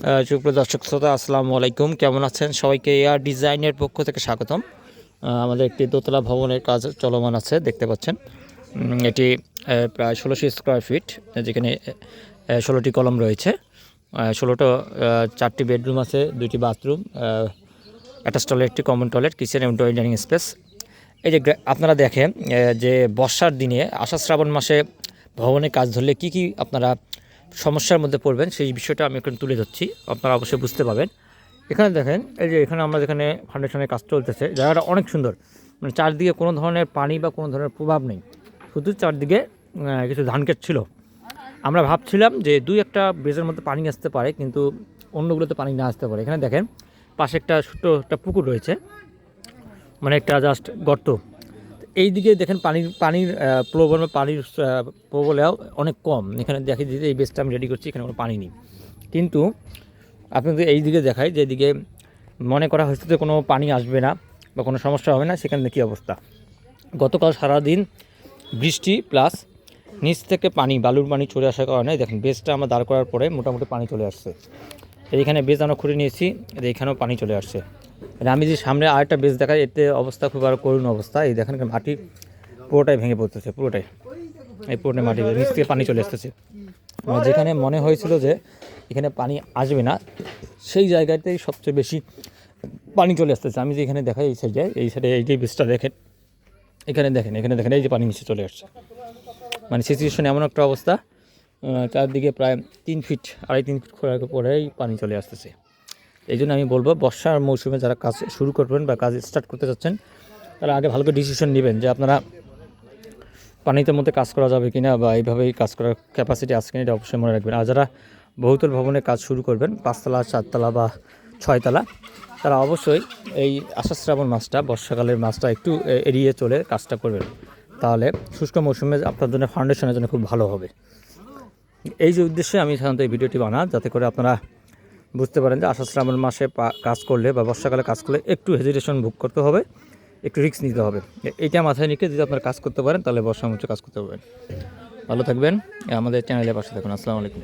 সুপ্রিয় দর্শক শ্রোতা, আসসালামু আলাইকুম। কেমন আছেন? সবাইকে এয়ার ডিজাইনের পক্ষ থেকে স্বাগতম। আমাদের একটি দোতলা ভবনের কাজ চলমান আছে, দেখতে পাচ্ছেন। এটি প্রায় ষোলোশো স্কোয়ার ফিট যেখানে ষোলোটি কলম রয়েছে। ষোলোটো চারটি বেডরুম আছে, দুইটি বাথরুম অ্যাটাচ টয়লেট একটি কমন টয়লেট কিচেন এবং ডাইনিং স্পেস এই যে আপনারা দেখেন যে বর্ষার দিনে, আষাঢ় শ্রাবণ মাসে ভবনে কাজ ধরলে কি কি আপনারা সমস্যার মধ্যে পড়বেন, সেই বিষয়টা আমি এখন তুলে ধরছি, আপনারা অবশ্যই বুঝতে পারবেন। এখানে দেখেন, এই যে এখানে আমরা যেখানে ফাউন্ডেশনের কাজ চলতেছে, জায়গাটা অনেক সুন্দর। মানে চারদিকে কোনো ধরনের পানি বা কোনো ধরনের প্রভাব নেই, শুধু চারদিকে কিছু ধান ক্ষেত ছিল। আমরা ভাবছিলাম যে দুই একটা ব্রিজের মধ্যে পানি আসতে পারে, কিন্তু অন্যগুলোতে পানি না আসতে পারে। এখানে দেখেন, পাশে একটা ছোট্ট একটা পুকুর রয়েছে মানে একটা জাস্ট গর্ত। এই দিকে দেখেন পানির পানির প্রবল পানির প্রবলেও অনেক কম। এখানে দেখে দিতে এই বেসটা আমি রেডি করছি, এখানে কোনো পানি নেই। কিন্তু আপনাদের এই দিকে দেখায় যে এদিকে মনে করা হয়েছে যে কোনো পানি আসবে না বা কোনো সমস্যা হবে না, সেখানে কী অবস্থা? গতকাল সারাদিন বৃষ্টি প্লাস নিচ থেকে পানি, বালুর পানি চলে আসার কারণে দেখেন বেসটা আমরা দাঁড় করার পরে মোটামুটি পানি চলে আসছে। এইখানে বেস আমরা খুঁড়ে নিয়েছি, আর এইখানেও পানি চলে আসছে। আমি যে সামনে আরেকটা বেস দেখাই, এতে অবস্থা খুব আরও করুণ অবস্থা। এই দেখেন মাটি পুরোটাই ভেঙে পড়তেছে, পুরোটাই। এই পুরোটাই মাটি নিচ থেকে পানি চলে আসতেছে মানে যেখানে মনে হয়েছিল যে এখানে পানি আসবে না, সেই জায়গাতেই সবচেয়ে বেশি পানি চলে আসতেছে। আমি যে এখানে দেখাই, এই সাইডে এই সাইডে এই যে বেসটা দেখেন, এখানে দেখেন এখানে দেখেন, এই যে পানি নিচে চলে আসছে। মানে সিচুয়েশন এমন একটা অবস্থা চারদিকে প্রায় তিন ফিট আড়াই তিন ফিট খোঁড়ার পরেই পানি চলে আসতেছে। এই জন্য আমি বলব বর্ষার মৌসুমে যারা কাজ শুরু করবেন বা কাজ স্টার্ট করতে চাচ্ছেন তারা আগে ভালো করে ডিসিশন নেবেন যে আপনারা পানিতে মধ্যে কাজ করা যাবে কিনা বা এইভাবেই কাজ করার ক্যাপাসিটি আছে কিনা এটা অবশ্যই মনে রাখবেন। আর যারা বহুতল ভবনে কাজ শুরু করবেন, পাঁচতলা, চারতলা বা ছয়তলা, তারা অবশ্যই এই আষাঢ় শ্রাবণ মাসটা, বর্ষাকালের মাসটা একটু এড়িয়ে চলে কাজটা করবেন। তাহলে শুষ্ক মৌসুমে আপনার জন্য ফাউন্ডেশনের জন্য খুব ভালো হবে। এই যে উদ্দেশ্যে আমি সাধারণত এই ভিডিওটি বানা যাতে করে আপনারা বুঝতে পারেন যে আষাঢ় শ্রাবণ মাসে কাজ করলে বা বর্ষাকালে কাজ করলে একটু হেজিটেশন ভোগ করতে হবে, একটু রিস্ক নিতে হবে। এটা মাথায় নিকে যদি আপনারা কাজ করতে পারেন, তাহলে বর্ষা মঞ্চে কাজ করতে পারবেন। ভালো থাকবেন আমাদের চ্যানেলের পাশে থাকুন। আসসালামু আলাইকুম।